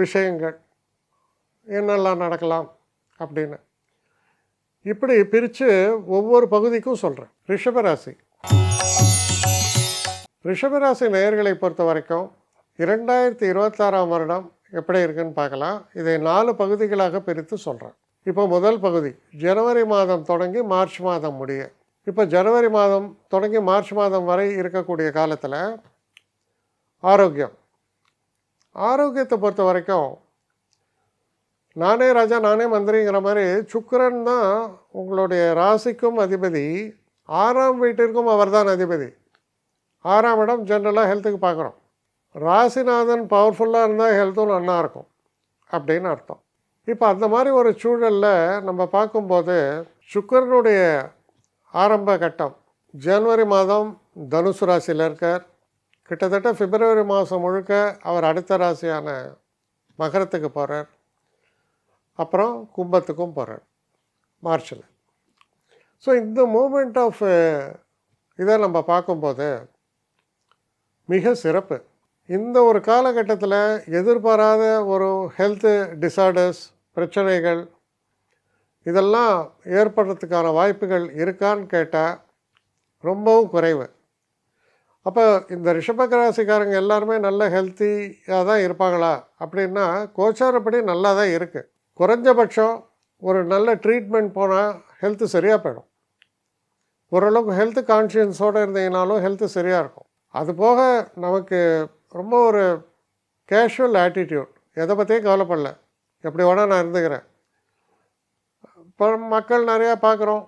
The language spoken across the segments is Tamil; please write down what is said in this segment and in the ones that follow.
விஷயங்கள். என்னெல்லாம் நடக்கலாம் அப்படின்னு. இப்படி பிரித்து ஒவ்வொரு பகுதிக்கும் சொல்கிறேன் ரிஷபராசி. ரிஷபராசி நேயர்களை பொறுத்த வரைக்கும் இரண்டாயிரத்தி இருபத்தாறாம் வருடம் எப்படி இருக்குன்னு பார்க்கலாம். இதை நாலு பகுதிகளாக பிரித்து சொல்கிறேன் இப்போ முதல் பகுதி ஜனவரி மாதம் தொடங்கி மார்ச் மாதம் முடிய. இப்போ ஜனவரி மாதம் தொடங்கி மார்ச் மாதம் வரை இருக்கக்கூடிய காலத்தில் ஆரோக்கியம். ஆரோக்கியத்தை பொறுத்த வரைக்கும் நானே ராஜா நானே மந்திரிங்கிற மாதிரி சுக்கரன் தான் உங்களுடைய ராசிக்கும் அதிபதி ஆறாம் வீட்டிற்கும் அவர்தான் அதிபதி. ஆறாம் இடம் ஜென்ரலாக ஹெல்த்துக்கு பார்க்குறோம். ராசிநாதன் பவர்ஃபுல்லாக இருந்தால் ஹெல்த்தும் நல்லா இருக்கும் அப்படின்னு அர்த்தம். இப்போ அந்த மாதிரி ஒரு சூழலில் நம்ம பார்க்கும்போது சுக்கரனுடைய ஆரம்ப கட்டம் ஜனவரி மாதம் தனுசு ராசியில் இருக்கார். கிட்டத்தட்ட பிப்ரவரி மாதம் முழுக்க அவர் அடுத்த ராசியான மகரத்துக்கு போகிறார் அப்புறம் கும்பத்துக்கும் போகிறார் மார்ச்சில் ஸோ இந்த மூமெண்ட் ஆஃப் இதை நம்ம பார்க்கும்போது மிக சிறப்பு. இந்த ஒரு காலகட்டத்தில் எதிர்பாராத ஒரு ஹெல்த்து டிசார்டர்ஸ் பிரச்சனைகள் இதெல்லாம் ஏற்படுறதுக்கான வாய்ப்புகள் இருக்கான்னு கேட்டால் ரொம்பவும் குறைவு. அப்போ இந்த ரிஷபராசிக்காரங்க எல்லாருமே நல்ல ஹெல்த்தியாக தான் இருப்பாங்களா? அப்படின்னா கோச்சாரப்படி நல்லா தான் இருக்குது குறைஞ்சபட்சம் ஒரு நல்ல ட்ரீட்மெண்ட் போனால் ஹெல்த்து சரியாக போயிடும். ஓரளவுக்கு ஹெல்த் கான்ஷியன்ஸோடு இருந்தீங்கனாலும் ஹெல்த்து சரியாக இருக்கும். அது போக நமக்கு ரொம்ப ஒரு கேஷுவல் ஆட்டிடியூட் எதை பற்றியும் கவலைப்படல. எப்படி வேணால் நான் இருந்துக்கிறேன். இப்போ மக்கள் நிறையா பார்க்குறோம்.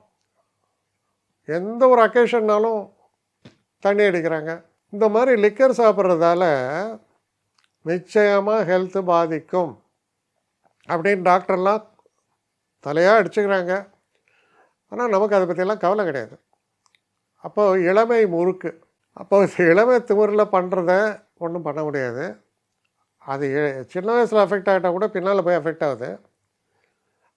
எந்த ஒரு அக்கேஷன்னாலும் தண்ணி அடிக்கிறாங்க. இந்த மாதிரி லிக்கர் சாப்பிட்றதால நிச்சயமாக ஹெல்த்து பாதிக்கும். அப்படின்னு டாக்டர்லாம் தலையாக அடிச்சுக்கிறாங்க. ஆனால் நமக்கு அதை பற்றியெல்லாம் கவலை கிடையாது. அப்போது இளமை முறுக்கு. அப்போ இளமை திமிரில் பண்ணுறத ஒன்றும் பண்ண முடியாது. அது சின்ன வயசில் அஃபெக்ட் ஆகிட்டால் கூட பின்னால் போய் அஃபெக்ட் ஆகுது.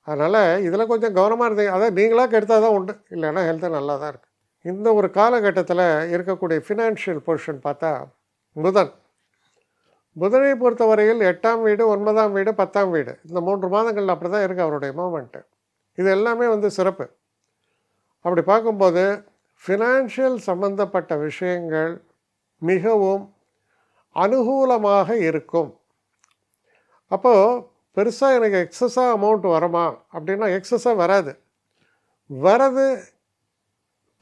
அதனால் இதில் கொஞ்சம் கவனமாக இருந்தீங்க. அதான் நீங்களாக கெடுத்தால் தான் உண்டு. இல்லைன்னா ஹெல்த்து நல்லா தான் இருக்குது இந்த ஒரு காலகட்டத்தில் இருக்கக்கூடிய ஃபினான்ஷியல் பொர்ஷன் பார்த்தா புதன். புதனை பொறுத்தவரையில் எட்டாம் வீடு ஒன்பதாம் வீடு பத்தாம் வீடு. இந்த மூன்று மாதங்கள் அப்படி தான் இருக்குது அவருடைய மூமெண்ட்டு இது எல்லாமே வந்து சிறப்பு. அப்படி பார்க்கும்போது ஃபினான்ஷியல் சம்பந்தப்பட்ட விஷயங்கள் மிகவும் அனுகூலமாக இருக்கும். அப்போது பெருசாக எனக்கு எக்ஸஸாக அமௌண்ட் வருமா? அப்படின்னா எக்ஸஸாக வராது. வரது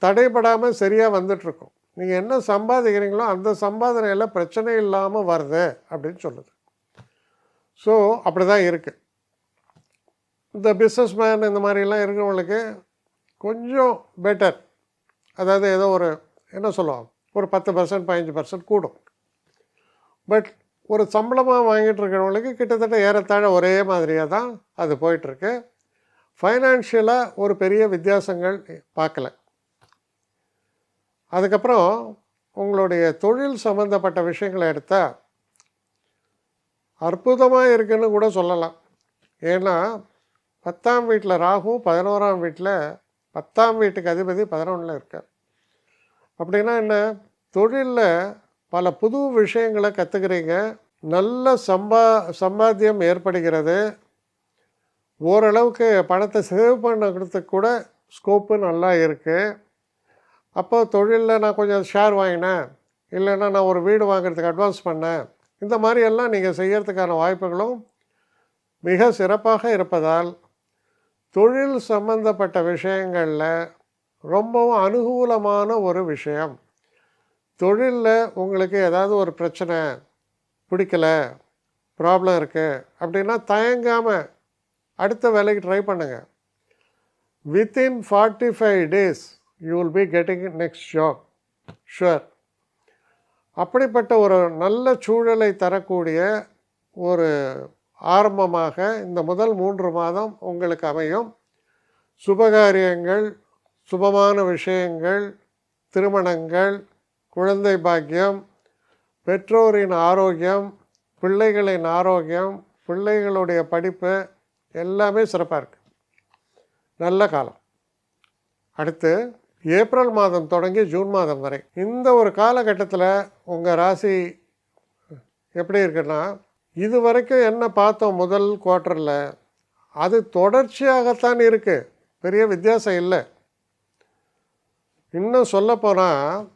தடைபடாமல் சரியாக வந்துட்டுருக்கும். நீங்கள் என்ன சம்பாதிக்கிறீங்களோ அந்த சம்பாதனையில் பிரச்சனை இல்லாமல் வருது அப்படின்னு சொல்லுது. ஸோ அப்படி தான் இருக்குது இந்த பிஸ்னஸ் மேன் இந்த மாதிரிலாம் இருக்கிறவங்களுக்கு கொஞ்சம் பெட்டர் அதாவது ஏதோ ஒரு என்ன சொல்லுவோம் ஒரு பத்து பர்சன்ட் பதினஞ்சு பர்சன்ட் கூடும். பட் ஒரு சம்பளமாக வாங்கிட்டு இருக்கிறவங்களுக்கு கிட்டத்தட்ட ஏறத்தாழ ஒரே மாதிரியாக தான் அது போயிட்டுருக்கு. ஃபைனான்ஷியலாக ஒரு பெரிய வித்தியாசங்கள் பார்க்கல. அதுக்கப்புறம் உங்களுடைய தொழில் சம்மந்தப்பட்ட விஷயங்களை எடுத்தால் அற்புதமாக இருக்குன்னு கூட சொல்லலாம். ஏன்னா பத்தாம் வீட்டில் ராகு பதினோராம் வீட்டில் பத்தாம் வீட்டுக்கு அதிபதி பதினொன்றில் இருக்கார். அப்படின்னா என்ன? தொழிலில் பல புது விஷயங்களை கற்றுக்கிறீங்க நல்ல சம்பா சம்பாத்தியம் ஏற்படுகிறது. ஓரளவுக்கு பணத்தை சேவ் பண்ணுறதுக்கு கூட ஸ்கோப்பு நல்லா இருக்குது அப்போ தொழிலில் நான் கொஞ்சம் ஷேர் வாங்கினேன். இல்லைன்னா நான் ஒரு வீடு வாங்குறதுக்கு அட்வான்ஸ் பண்ணேன். இந்த மாதிரியெல்லாம் நீங்கள் செய்கிறதுக்கான வாய்ப்புகளும் மிக சிறப்பாக இருப்பதால் தொழில் சம்பந்தப்பட்ட விஷயங்களில் ரொம்பவும் அனுகூலமான ஒரு விஷயம். தொழிலில் உங்களுக்கு ஏதாவது ஒரு பிரச்சனை பிடிக்கல ப்ராப்ளம் இருக்குது அப்படின்னா தயங்காமல் அடுத்த வேலைக்கு ட்ரை பண்ணுங்கள் within forty five days you will be getting next job sure அப்படிப்பட்ட ஒரு நல்ல சூழலை தரக்கூடிய ஒரு ஆரம்பமாக இந்த முதல் மூன்று மாதம் உங்களுக்கு அமையும். சுபகாரியங்கள் சுபமான விஷயங்கள் திருமணங்கள் குழந்தை பாக்கியம் பெற்றோரின் ஆரோக்கியம் பிள்ளைகளின் ஆரோக்கியம் பிள்ளைகளுடைய படிப்பு எல்லாமே சிறப்பாக இருக்குது நல்ல காலம். அடுத்து ஏப்ரல் மாதம் தொடங்கி ஜூன் மாதம் வரை. இந்த ஒரு காலகட்டத்தில் உங்கள் ராசி எப்படி இருக்குன்னா இது வரைக்கும் என்ன பார்த்தோம் முதல் குவார்ட்டரில் அது தொடர்ச்சியாகத்தான் இருக்குது பெரிய வித்தியாசம் இல்லை. இன்னும் சொல்லப்போனால்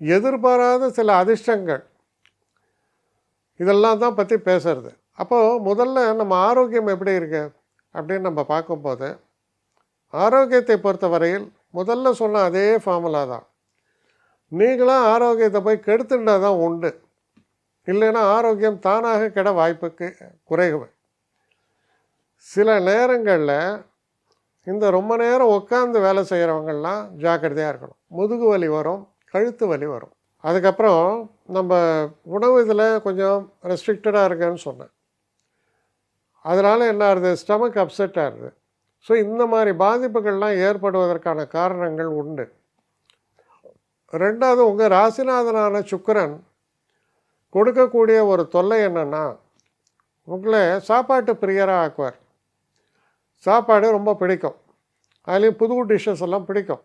எதிர்பாராத சில அதிர்ஷ்டங்கள். இதெல்லாம் தான் பற்றி பேசுறது. அப்போது முதல்ல நம்ம ஆரோக்கியம் எப்படி இருக்கு? அப்படின்னு நம்ம பார்க்கும்போது ஆரோக்கியத்தை பொறுத்தவரையில் முதல்ல சொன்ன அதே ஃபார்முலா தான். நீங்களாம் ஆரோக்கியத்தை போய் கெடுத்துட்டா தான் உண்டு. இல்லைன்னா ஆரோக்கியம் தானாக கெட வாய்ப்புக்கு குறைவு. சில நேரங்களில் இந்த ரொம்ப நேரம் உட்காந்து வேலை செய்கிறவங்கள்லாம் ஜாக்கிரதையாக இருக்கணும். முதுகு வலி வரும் கழுத்து வலி வரும். அதுக்கப்புறம் நம்ம உணவு இதில் கொஞ்சம் ரெஸ்ட்ரிக்டடாக இருக்குன்னு சொன்னேன். அதனால் என்ன ஆகுது? ஸ்டமக் அப்செட் ஆகுது. ஸோ இந்த மாதிரி பாதிப்புகள்லாம் ஏற்படுவதற்கான காரணங்கள் உண்டு. ரெண்டாவது உங்கள் ராசிநாதனான சுக்கரன் கொடுக்கக்கூடிய ஒரு தொல்லை என்னென்னா உங்களை சாப்பாட்டு பிரியராக ஆக்குவார். சாப்பாடு ரொம்ப பிடிக்கும். அதுலேயும் புது டிஷ்ஷஸ் எல்லாம் பிடிக்கும்.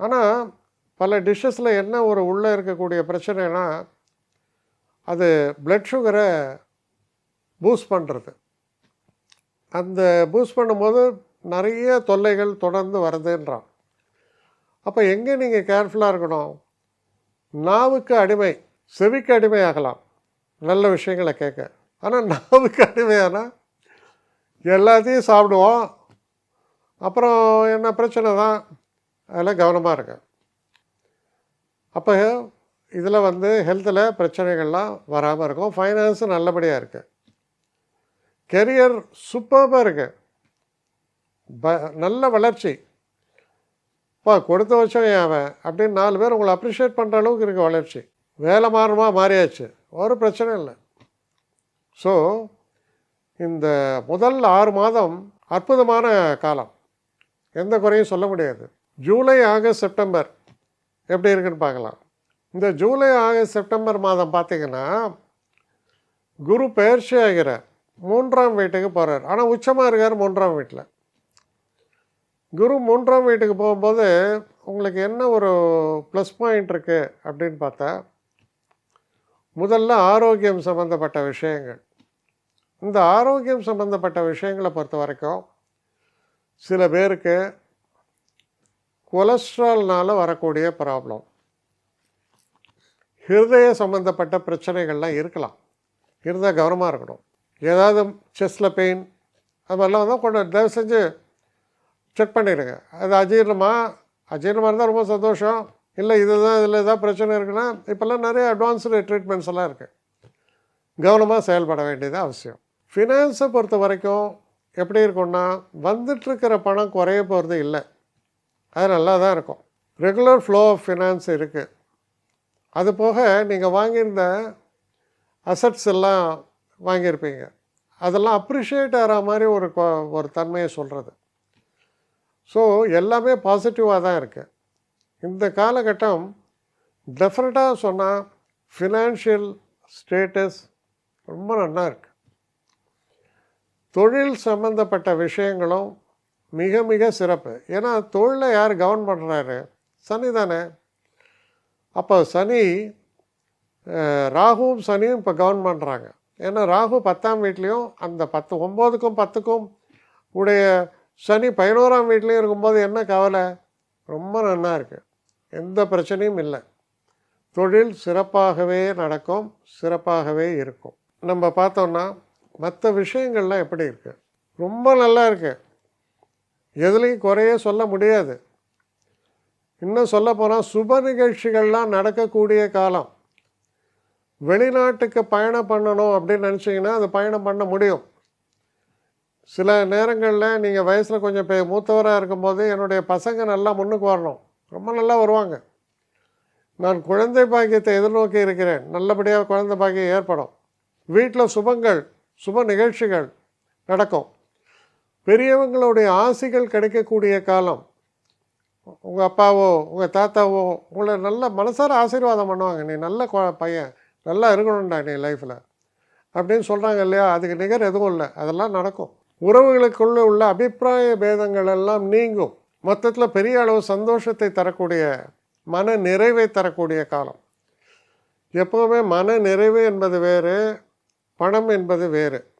ஆனால் பல டிஷ்ஷஸில் என்ன ஒரு உள்ளே இருக்கக்கூடிய பிரச்சனைனா அது பிளட் சுகரை பூஸ்ட் பண்ணுறது அந்த பூஸ்ட் பண்ணும்போது நிறைய தொல்லைகள் தொடர்ந்து வருதுன்றான். அப்போ எங்கே நீங்கள் கேர்ஃபுல்லாக இருக்கணும்? நாவுக்கு அடிமை செவிக்கு அடிமை ஆகலாம். நல்ல விஷயங்களை கேட்க. ஆனால் நாவுக்கு அடிமையானா? எல்லாத்தையும் சாப்பிடுவோம். அப்புறம் என்ன பிரச்சனை தான்? அதில் கவனமாக இருக்க அப்போ இதில் வந்து ஹெல்த்தில் பிரச்சனைகள்லாம் வராமல் இருக்கும். ஃபைனான்ஸும் நல்லபடியாக இருக்குது கெரியர் சூப்பராக இருக்கு. ப நல்ல வளர்ச்சி. பா கொடுத்த வருஷம் அவன்? அப்படின்னு நாலு பேர் உங்களை அப்ரிஷியேட் பண்ணுற அளவுக்கு இருக்குது வளர்ச்சி. வேலை மாறுமா மாறியாச்சு. ஒரு பிரச்சனை இல்லை. ஸோ இந்த முதல் ஆறு மாதம் அற்புதமான காலம். எந்த குறையும் சொல்ல முடியாது. ஜூலை ஆகஸ்ட் செப்டம்பர் எப்படி இருக்குன்னு பார்க்கலாம். இந்த ஜூலை ஆகஸ்ட் செப்டம்பர் மாதம் பார்த்திங்கன்னா குரு பயிற்சி ஆகிறார் மூன்றாம் வீட்டுக்கு போகிறார் ஆனால் உச்சமாக இருக்கார் மூன்றாம் வீட்டில். குரு மூன்றாம் வீட்டுக்கு போகும்போது உங்களுக்கு என்ன ஒரு ப்ளஸ் பாயிண்ட் இருக்குது அப்படின்னு பார்த்தா முதல்ல ஆரோக்கியம் சம்மந்தப்பட்ட விஷயங்கள். இந்த ஆரோக்கியம் சம்மந்தப்பட்ட விஷயங்களை பொறுத்த வரைக்கும் சில பேருக்கு கொலஸ்ட்ரால்னால் வரக்கூடிய ப்ராப்ளம் ஹிருதய சம்மந்தப்பட்ட பிரச்சனைகள்லாம் இருக்கலாம். இருந்தால் கவனமாக இருக்கணும். ஏதாவது செஸ்டில் பெயின் அது மாதிரிலாம் வந்தால் கொண்டு தயவு செஞ்சு செக் பண்ணிடுங்க. அது அஜீரணமா? அஜீரணமாக இருந்தால் ரொம்ப சந்தோஷம். இல்லை இதுதான் இதில் ஏதாவது பிரச்சனை இருக்குன்னா இப்போல்லாம் நிறைய அட்வான்ஸ்டு ட்ரீட்மெண்ட்ஸ் எல்லாம் இருக்குது கவனமாக செயல்பட வேண்டியது அவசியம். ஃபினான்ஸை பொறுத்த வரைக்கும் எப்படி இருக்கும்னா வந்துட்டுருக்கிற பணம் குறைய போகிறது இல்லை. அது நல்லா தான் இருக்கும். ரெகுலர் ஃப்ளோ ஆஃப் ஃபினான்ஸ் இருக்குது அது போக நீங்கள் வாங்கியிருந்த அசட்ஸ் எல்லாம் வாங்கியிருப்பீங்க. அதெல்லாம் அப்ரிஷியேட் ஆகிற மாதிரி ஒரு கொ- ஒரு தன்மையை சொல்கிறது ஸோ எல்லாமே பாசிட்டிவாக தான் இருக்குது இந்த காலகட்டம் டெஃபினட்டாக சொன்னால் ஃபினான்ஷியல் ஸ்டேட்டஸ் ரொம்ப நல்லா இருக்குது தொழில் சம்பந்தப்பட்ட விஷயங்களும் மிக மிக சிறப்பு. ஏன்னா தொழிலை யார் கவர்ன் பண்ணுறாரு சனி தானே. அப்போ சனி ராகுவும் சனியும் இப்போ கவர்ன் பண்ணுறாங்க ஏன்னா ராகு பத்தாம் வீட்லேயும் அந்த பத்து ஒம்போதுக்கும் பத்துக்கும் உடைய சனி பதினோராம் வீட்லேயும் இருக்கும்போது என்ன கவலை? ரொம்ப நல்லா இருக்குது எந்த பிரச்சனையும் இல்லை. தொழில் சிறப்பாகவே நடக்கும் சிறப்பாகவே இருக்கும். நம்ம பார்த்தோம்னா மற்ற விஷயங்கள்லாம் எப்படி இருக்குது ரொம்ப நல்லா இருக்குது எதுலேயும் குறைய சொல்ல முடியாது. இன்னும் சொல்ல போனால் சுப நிகழ்ச்சிகள்லாம் நடக்கக்கூடிய காலம். வெளிநாட்டுக்கு பயணம் பண்ணணும் அப்படின்னு நினச்சிங்கன்னா அது பயணம் பண்ண முடியும். சில நேரங்களில் நீங்கள் வயசில் கொஞ்சம் பெ மூத்தவராக இருக்கும்போது என்னுடைய பசங்க நல்லா முன்னுக்கு வரணும். ரொம்ப நல்லா வருவாங்க. நான் குழந்தை பாக்கியத்தை எதிர்நோக்கி இருக்கிறேன். நல்லபடியாக குழந்தை பாக்கியம் ஏற்படும். வீட்டில் சுபங்கள் சுப நிகழ்ச்சிகள் நடக்கும். பெரியவங்களுடைய ஆசைகள் கிடைக்கக்கூடிய காலம். உங்கள் அப்பாவோ உங்கள் தாத்தாவோ உங்களை நல்ல மனசார ஆசீர்வாதம் பண்ணுவாங்க. நீ நல்ல பையன். நல்லா இருக்கணும்டா நீ லைஃப்பில் அப்படின்னு சொல்கிறாங்க இல்லையா? அதுக்கு நிகர் எதுவும் இல்லை. அதெல்லாம் நடக்கும். உறவுகளுக்குள்ளே உள்ள அபிப்பிராய பேதங்கள் எல்லாம் நீங்கும். மொத்தத்தில் பெரிய அளவு சந்தோஷத்தை தரக்கூடிய மன நிறைவை தரக்கூடிய காலம். எப்போவுமே மன நிறைவு என்பது வேறு பணம் என்பது வேறு.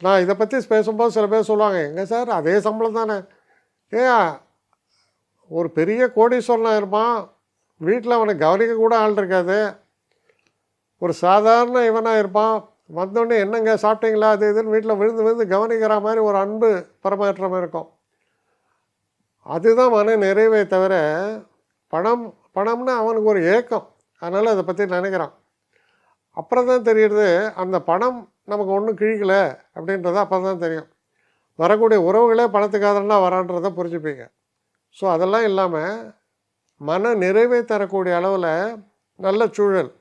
நான் இதை பற்றி பேசும்போது சில பேர் சொல்லுவாங்க எங்கே சார்? அதே சம்பளம் தானே? ஏன் ஒரு பெரிய கோடீஸ்வரனாக இருப்பான். வீட்டில் அவனை கவனிக்க கூட ஆள் இருக்காது. ஒரு சாதாரண இவனாக இருப்பான். வந்தோடனே என்னங்க சாப்பிட்டீங்களா? அது இதுன்னு வீட்டில் விழுந்து விழுந்து கவனிக்கிற மாதிரி ஒரு அன்பு பரமாற்றம் இருக்கும். அதுதான் மன நிறைவே தவிர பணம் பணம்னா அவனுக்கு ஒரு ஏக்கம். அதனால் அதை பற்றி நினைக்கிறான். அப்புறம் தான் தெரியுது அந்த பணம் நமக்கு ஒன்றும் கிழிக்கலை அப்படின்றது அப்போ தான் தெரியும். வரக்கூடிய உறவுகளே பணத்துக்காதனா வரான்றதை புரிஞ்சுப்பீங்க. ஸோ அதெல்லாம் இல்லாமல் மன நிறைவை தரக்கூடிய அளவில் நல்ல சூழல்.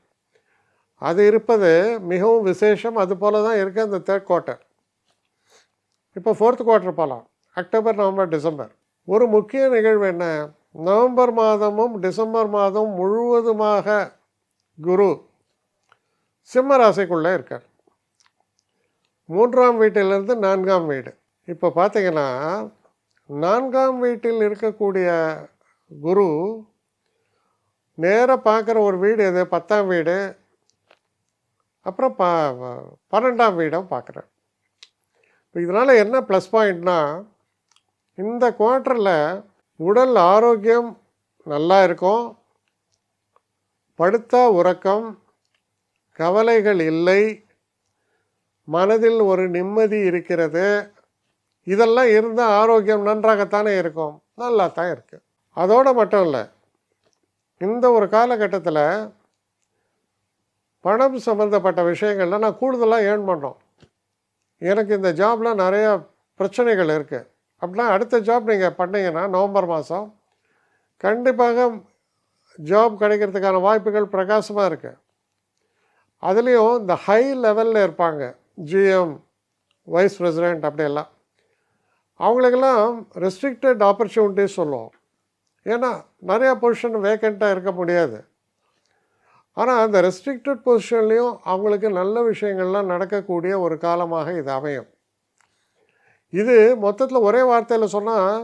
அது இருப்பது மிகவும் விசேஷம். அது போல தான் இருக்குது அந்த தேர்ட் குவார்ட்டர் இப்போ ஃபோர்த் குவார்ட்டர் போகலாம் அக்டோபர் நவம்பர் டிசம்பர் ஒரு முக்கிய நிகழ்வு என்ன? நவம்பர் மாதமும் டிசம்பர் மாதம் முழுவதுமாக குரு சிம்ம ராசிக்குள்ளே இருக்கார். மூன்றாம் வீட்டிலிருந்து நான்காம் வீடு. இப்போ பார்த்தீங்கன்னா நான்காம் வீட்டில் இருக்கக்கூடிய குரு நேராக பார்க்குற ஒரு வீடு எது? பத்தாம் வீடு. அப்புறம் ப பன்னெண்டாம் வீடம் பார்க்குறேன். இப்போ இதனால் என்ன ப்ளஸ் பாயிண்ட்னா இந்த குவார்ட்டரில் உடல் ஆரோக்கியம் நல்லா இருக்கும். படுத்த உறக்கம். கவலைகள் இல்லை. மனதில் ஒரு நிம்மதி இருக்கிறது. இதெல்லாம் இருந்தால் ஆரோக்கியம் நன்றாகத்தானே இருக்கும். நல்லா தான் இருக்குது அதோடு மட்டும் இல்லை இந்த ஒரு காலகட்டத்தில் பணம் சம்மந்தப்பட்ட விஷயங்கள்ல நான் கூடுதலாக ஏர்ன் பண்ணோம். எனக்கு இந்த ஜாபில் நிறையா பிரச்சனைகள் இருக்குது அப்படின்னா அடுத்த ஜாப் நீங்கள் பண்ணீங்கன்னா நவம்பர் மாதம் கண்டிப்பாக ஜாப் கிடைக்கிறதுக்கான வாய்ப்புகள் பிரகாசமாக இருக்குது அதுலேயும் இந்த ஹை லெவலில் இருப்பாங்க. ஜிஎம் வைஸ் பிரசிடெண்ட் அப்படியெல்லாம். அவங்களுக்கெல்லாம் ரெஸ்ட்ரிக்டட் ஆப்பர்ச்சுனிட்டிஸ் சொல்லுவோம். ஏன்னா நிறையா பொசிஷன் வேக்கண்ட்டாக இருக்க முடியாது. ஆனால் அந்த ரெஸ்ட்ரிக்டட் பொசிஷன்லேயும் அவங்களுக்கு நல்ல விஷயங்கள்லாம் நடக்கக்கூடிய ஒரு காலமாக இது அமையும். இது மொத்தத்தில் ஒரே வார்த்தையில் சொன்னால்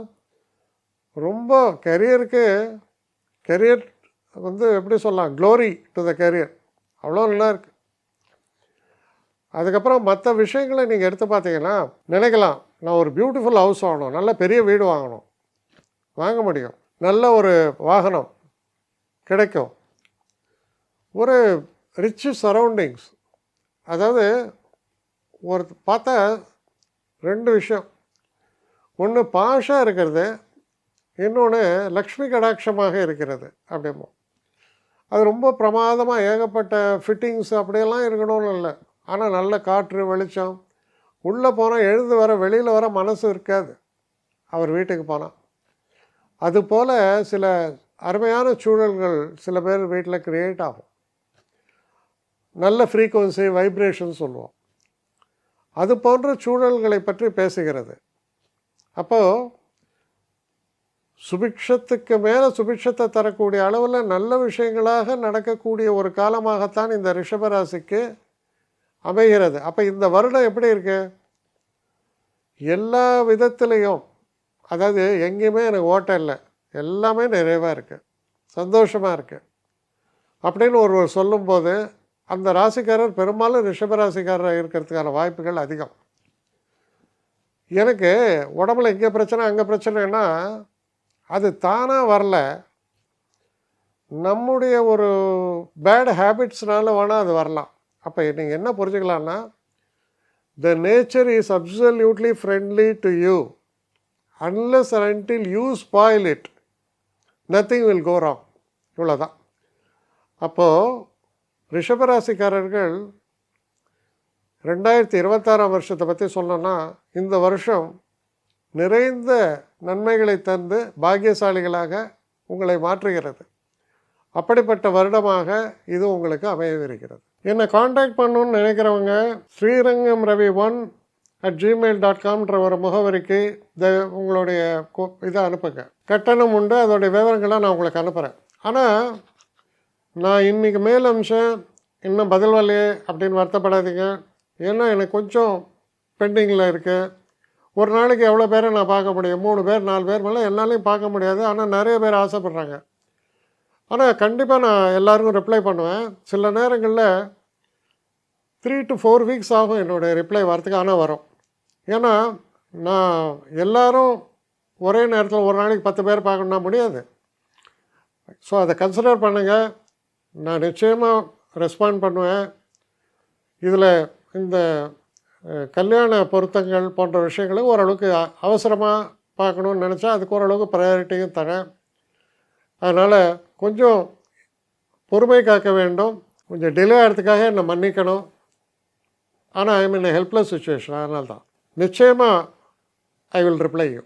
ரொம்ப கெரியருக்கு கெரியர் வந்து எப்படி சொல்லலாம் க்ளோரி டு த கெரியர் அவ்வளோ நல்லா இருக்குது அதுக்கப்புறம் மற்ற விஷயங்களை நீங்கள் எடுத்து பார்த்தீங்கன்னா நினைக்கலாம் நான் ஒரு பியூட்டிஃபுல் ஹவுஸ் வாங்கணும் நல்ல பெரிய வீடு வாங்கணும். வாங்க முடியும். நல்ல ஒரு வாகனம் கிடைக்கும். ஒரு ரிச் சரௌண்டிங்ஸ் அதாவது ஒரு பார்த்தா ரெண்டு விஷயம். ஒன்று பாஷாக இருக்கிறது இன்னொன்று லக்ஷ்மி கடாட்சமாக இருக்கிறது அப்படிமோ அது ரொம்ப பிரமாதமாக ஏகப்பட்ட ஃபிட்டிங்ஸ் அப்படியெல்லாம் இருக்கணும்னு இல்லை. ஆனால் நல்ல காற்று வெளிச்சம். உள்ளே போனால் எழுந்து வர வெளியில் வர மனசு இருக்காது. அவர் வீட்டுக்கு போனால் அதுபோல் சில அருமையான சூழல்கள் சில பேர் வீட்டில் க்ரியேட் ஆகும். நல்ல ஃப்ரீக்குவன்சி வைப்ரேஷன் சொல்லுவோம். அது போன்ற சூழல்களை பற்றி பேசுகிறது. அப்போது சுபிக்ஷத்துக்கு மேலே சுபிக்ஷத்தை தரக்கூடிய அளவில் நல்ல விஷயங்களாக நடக்கக்கூடிய ஒரு காலமாகத்தான் இந்த ரிஷபராசிக்கு அமைகிறது. அப்போ இந்த வருடம் எப்படி இருக்கு? எல்லா விதத்துலேயும் அதாவது எங்கேயுமே எனக்கு ஓட்டம் இல்லை. எல்லாமே நிறைவாக இருக்குது சந்தோஷமாக இருக்குது அப்படின்னு ஒருவர் சொல்லும்போது அந்த ராசிக்காரர் பெரும்பாலும் ரிஷபராசிக்காரர் இருக்கிறதுக்கான வாய்ப்புகள் அதிகம். எனக்கு உடம்புல இங்கே பிரச்சனை அங்கே பிரச்சனைன்னா அது தானாக வரல. நம்முடைய ஒரு பேட் ஹேபிட்ஸ்னால வேணால் அது வரலாம். அப்போ நீங்கள் என்ன புரிஞ்சுக்கலாம்னா the nature is absolutely friendly to you unless until you spoil it nothing will go wrong இவ்வளோதான் அப்போது ரிஷபராசிக்காரர்கள் ரெண்டாயிரத்தி இருபத்தாறாம் வருஷத்தை பற்றி சொல்லணும்னா இந்த வருஷம் நிறைந்த நன்மைகளை தந்து பாக்கியசாலிகளாக உங்களை மாற்றுகிறது. அப்படிப்பட்ட வருடமாக இது உங்களுக்கு அமையவிருக்கிறது. என்னை காண்டாக்ட் பண்ணணும்னு நினைக்கிறவங்க Srirangam Ravi one at Gmail dot காம்ன்ற ஒரு முகவரிக்கு த உங்களுடைய இதை அனுப்புங்க. கட்டணம் உண்டு அதோடைய விவரங்களை நான் உங்களுக்கு அனுப்புகிறேன் ஆனால் நான் இன்றைக்கி மேல் அம்சம் இன்னும் பதில் வரலையே அப்படின்னு வருத்தப்படாதீங்க. ஏன்னா எனக்கு கொஞ்சம் பெண்டிங்கில் இருக்குது ஒரு நாளைக்கு எவ்வளோ பேரை நான் பார்க்க முடியும்? மூணு பேர் நாலு பேர் மேலே என்னாலையும் பார்க்க முடியாது. ஆனால் நிறைய பேர் ஆசைப்பட்றாங்க. ஆனால் கண்டிப்பாக நான் எல்லாருக்கும் ரிப்ளை பண்ணுவேன். சில நேரங்களில் த்ரீ டு ஃபோர் வீக்ஸ் ஆகும் என்னுடைய ரிப்ளை வரத்துக்கு. ஆனால் வரும். ஏன்னா நான் எல்லோரும் ஒரே நேரத்தில் ஒரு நாளைக்கு பத்து பேர் பார்க்கணுன்னா முடியாது. ஸோ அதை கன்சிடர் பண்ணுங்கள் நான் நிச்சயமாக ரெஸ்பாண்ட் பண்ணுவேன். இதில் இந்த கல்யாண பொருத்தங்கள் போன்ற விஷயங்களை ஓரளவுக்கு அவசரமாக பார்க்கணுன்னு நினச்சா அதுக்கு ஓரளவுக்கு ப்ரையாரிட்டியும் தரேன். அதனால் கொஞ்சம் பொறுமை காக்க வேண்டும். கொஞ்சம் டிலே ஆகிறதுக்காக என்னை மன்னிக்கணும். ஆனால் ஐ மீன் ஹெல்ப்லெஸ் சுச்சுவேஷன் அதனால தான். நிச்சயமாக ஐ வில் ரிப்ளை யூ